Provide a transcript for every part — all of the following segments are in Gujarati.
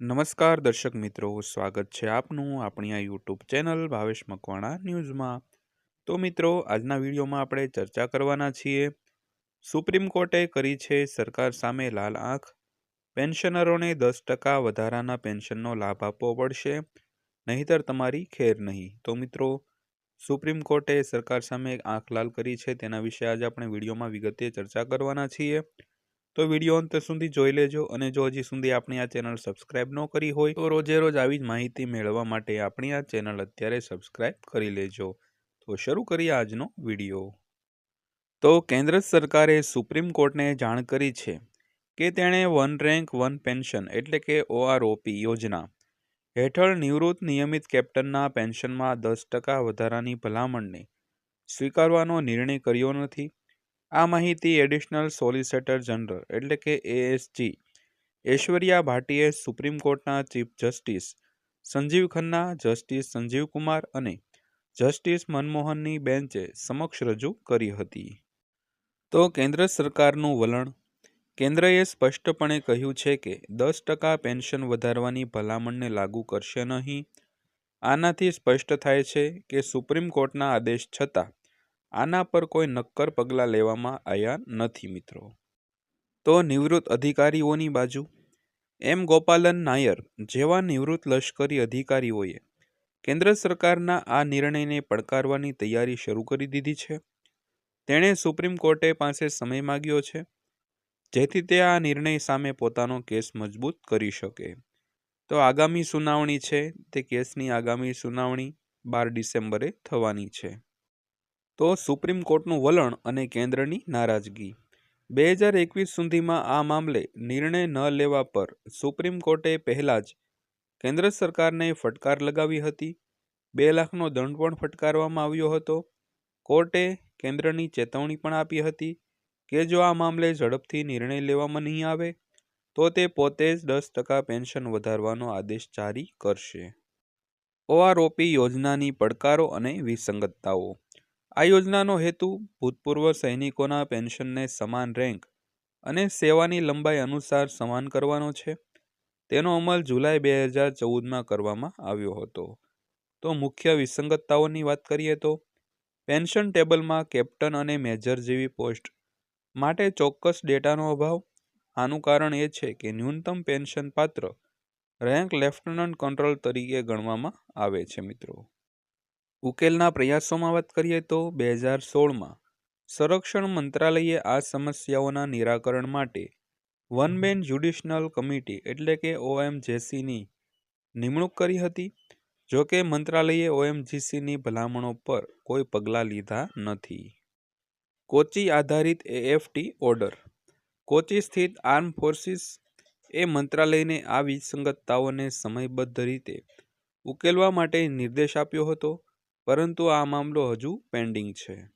નમસ્કાર દર્શક મિત્રો, સ્વાગત છે આપનું આપણી આ યુટ્યુબ ચેનલ ભાવેશ મકવાણા ન્યૂઝમાં. તો મિત્રો, આજના વિડીયોમાં આપણે ચર્ચા કરવાના છીએ. સુપ્રીમ કોર્ટે કરી છે સરકાર સામે લાલ આંખ. પેન્શનરોને દસ ટકા વધારાના પેન્શનનો લાભ આપવો પડશે. નહીતર તમારી ખેર નહીં. તો મિત્રો, સુપ્રીમ કોર્ટે સરકાર સામે આંખ લાલ કરી છે તેના વિશે આજે આપણે વિડીયોમાં વિગતે ચર્ચા કરવાના છીએ. તો વીડિયો અંત સુધી જોઈ લેજો અને જો હજી સુધી આપણી આ ચેનલ સબસ્ક્રાઇબ ન કરી હોય, તો રોજે રોજ આવી જ માહિતી મેળવવા માટે આપણી આ ચેનલ અત્યારે સબસ્ક્રાઇબ કરી લેજો. તો શરૂ કરીએ આજનો વીડિયો. તો કેન્દ્ર સરકારે સુપ્રીમ કોર્ટને જાણ કરી છે કે તેણે વન રેન્ક વન પેન્શન એટલે કે ઓઆરઓપી યોજના હેઠળ નિવૃત્ત નિયમિત કેપ્ટનના પેન્શનમાં દસ ટકા વધારાની ભલામણને સ્વીકારવાનો નિર્ણય કર્યો નથી. આ માહિતી એડિશનલ સોલિસિટર જનરલ એટલે કે એએસજી ઐશ્વર્યા ભાટીએ સુપ્રીમ કોર્ટના chief justice Sanjiv Khanna, justice Sanjiv Kumar અને જસ્ટિસ મનમોહનની બેન્ચે સમક્ષ રજૂ કરી હતી. તો કેન્દ્ર સરકારનું વલણ? કેન્દ્રએ સ્પષ્ટપણે કહ્યું છે કે દસ ટકા પેન્શન વધારવાની ભલામણને લાગુ કરશે નહીં. આનાથી સ્પષ્ટ થાય છે કે સુપ્રીમ કોર્ટના આદેશ છતાં આના પર કોઈ નક્કર પગલાં લેવામાં આવ્યા નથી મિત્રો. તો નિવૃત્ત અધિકારીઓની બાજુ. એમ ગોપાલન નાયર જેવા નિવૃત્ત લશ્કરી અધિકારીઓએ કેન્દ્ર સરકારના આ નિર્ણયને પડકારવાની તૈયારી શરૂ કરી દીધી છે. તેણે સુપ્રીમ કોર્ટે પાસે સમય માગ્યો છે, જેથી તે આ નિર્ણય સામે પોતાનો કેસ મજબૂત કરી શકે. તો આગામી સુનાવણી છે, તે કેસની આગામી સુનાવણી બાર ડિસેમ્બરે થવાની છે. તો સુપ્રીમ કોર્ટનું વલણ અને કેન્દ્રની નારાજગી. બે હજાર એકવીસ સુધીમાં આ મામલે નિર્ણય ન લેવા પર સુપ્રીમ કોર્ટે પહેલાં જ કેન્દ્ર સરકારને ફટકાર લગાવી હતી. બે લાખનો દંડ પણ ફટકારવામાં આવ્યો હતો. કોર્ટે કેન્દ્રની ચેતવણી પણ આપી હતી કે જો આ મામલે ઝડપથી નિર્ણય લેવામાં નહીં આવે, તો તે પોતે જ દસ ટકા પેન્શન વધારવાનો આદેશ જારી કરશે. ઓઆરઓપી યોજનાની પડકારો અને વિસંગતતાઓ. આ યોજનાનો હેતુ ભૂતપૂર્વ સૈનિકોના પેન્શનને સમાન રેન્ક અને સેવાની લંબાઈ અનુસાર સમાન કરવાનો છે. તેનો અમલ જુલાઈ બે હજાર ચૌદમાં કરવામાં આવ્યો હતો. તો મુખ્ય વિસંગતતાઓની વાત કરીએ તો, પેન્શન ટેબલમાં કેપ્ટન અને મેજર જેવી પોસ્ટ માટે ચોક્કસ ડેટાનો અભાવ. આનું કારણ એ છે કે ન્યૂનતમ પેન્શન પાત્ર રેન્ક લેફ્ટનન્ટ કંટ્રોલ તરીકે ગણવામાં આવે છે મિત્રો. ઉકેલના પ્રયાસોમાં વાત કરીએ તો બે હજાર સોળમાં સંરક્ષણ મંત્રાલયે આ સમસ્યાઓના નિરાકરણ માટે વન બેન જ્યુડિશનલ કમિટી એટલે કે ઓએમજેસીની નિમણૂક કરી હતી જો કે મંત્રાલયે ઓએમજીસીની ભલામણો પર કોઈ પગલાં લીધા નથી. કોચી આધારિત એએફટી ઓર્ડર. કોચી સ્થિત આર્મ ફોર્સિસ એ મંત્રાલયને આ વિસંગતતાઓને સમયબદ્ધ રીતે ઉકેલવા માટે નિર્દેશ આપ્યો હતો. પરંતુ આ મામલો હજુ પેન્ડિંગ છે.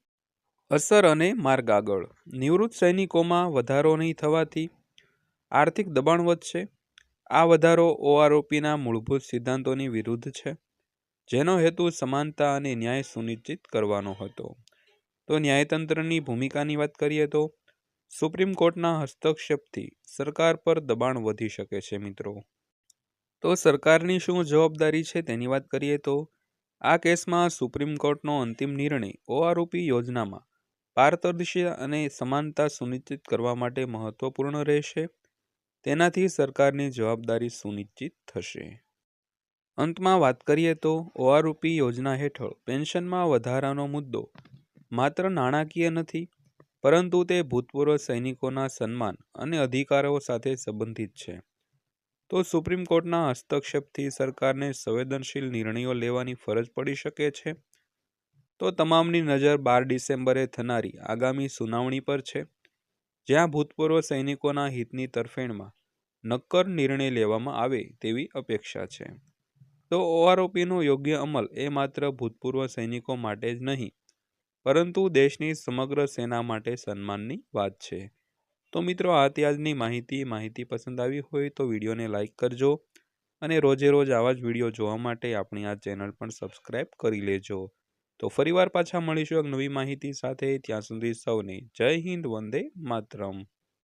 અસર અને માર્ગ આગળ. નિવૃત્ત સૈનિકોમાં વધારો નહીં થવાથી આર્થિક દબાણ વધશે. આ વધારો ઓઆરઓપીના મૂળભૂત સિદ્ધાંતોની વિરુદ્ધ છે, જેનો હેતુ સમાનતા અને ન્યાય સુનિશ્ચિત કરવાનો હતો. તો ન્યાયતંત્રની ભૂમિકાની વાત કરીએ તો, સુપ્રીમ કોર્ટના હસ્તક્ષેપથી સરકાર પર દબાણ વધી શકે છે મિત્રો. તો સરકારની શું જવાબદારી છે તેની વાત કરીએ તો આ કેસમાં સુપ્રીમ કોર્ટનો અંતિમ નિર્ણય ઓઆરઓપી યોજનામાં પારદર્શિતા અને સમાનતા સુનિશ્ચિત કરવા માટે મહત્વપૂર્ણ રહેશે. તેનાથી સરકારની જવાબદારી સુનિશ્ચિત થશે. અંતમાં વાત કરીએ તો ઓઆરઓપી યોજના હેઠળ પેન્શનમાં વધારાનો મુદ્દો માત્ર નાણાકીય નથી, પરંતુ તે ભૂતપૂર્વ સૈનિકોના સન્માન અને અધિકારો સાથે સંબંધિત છે. તો સુપ્રીમ કોર્ટના હસ્તક્ષેપથી સરકારને સંવેદનશીલ નિર્ણયો લેવાની ફરજ પડી શકે છે? તો તમામની નજર બાર ડિસેમ્બરે થનારી આગામી સુનાવણી પર છે. જ્યાં ભૂતપૂર્વ સૈનિકોના હિતની તરફેણમાં નક્કર નિર્ણય લેવામાં આવે તેવી અપેક્ષા છે. તો ઓઆરઓપીનો યોગ્ય અમલ એ માત્ર ભૂતપૂર્વ સૈનિકો માટે જ નહીં, પરંતુ દેશની સમગ્ર સેના માટે સન્માનની વાત છે. તો મિત્રો આ ત્યાજની માહિતી માહિતી પસંદ આવી હોય તો વિડીયોને લાઇક કરજો અને રોજે રોજ આવા જ વીડિયો જોવા માટે આપણી આ ચેનલ પણ સબસ્ક્રાઈબ કરી લેજો. તો ફરીવાર પાછા મળીશું એક નવી માહિતી સાથે. ત્યાં સુધી સૌને જય હિન્દ, વંદે માતરમ.